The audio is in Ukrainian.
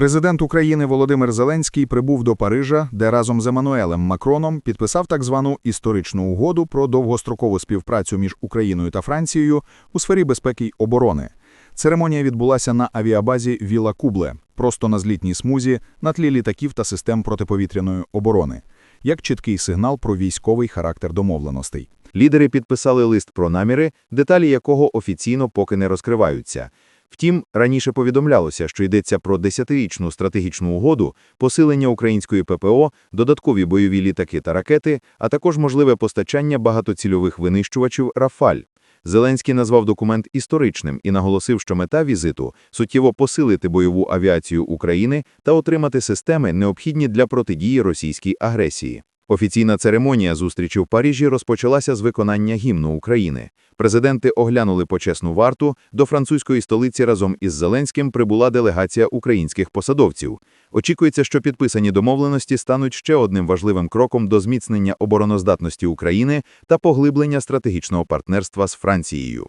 Президент України Володимир Зеленський прибув до Парижа, де разом з Еммануелем Макроном підписав так звану історичну угоду про довгострокову співпрацю між Україною та Францією у сфері безпеки й оборони. Церемонія відбулася на авіабазі Віла Кубле, просто на злітній смузі, на тлі літаків та систем протиповітряної оборони, як чіткий сигнал про військовий характер домовленостей. Лідери підписали лист про наміри, деталі якого офіційно поки не розкриваються. Втім, раніше повідомлялося, що йдеться про десятирічну стратегічну угоду, посилення української ППО, додаткові бойові літаки та ракети, а також можливе постачання багатоцільових винищувачів «Рафаль». Зеленський назвав документ історичним і наголосив, що мета візиту – суттєво посилити бойову авіацію України та отримати системи, необхідні для протидії російській агресії. Офіційна церемонія зустрічі в Парижі розпочалася з виконання гімну України. Президенти оглянули почесну варту, до французької столиці разом із Зеленським прибула делегація українських посадовців. Очікується, що підписані домовленості стануть ще одним важливим кроком до зміцнення обороноздатності України та поглиблення стратегічного партнерства з Францією.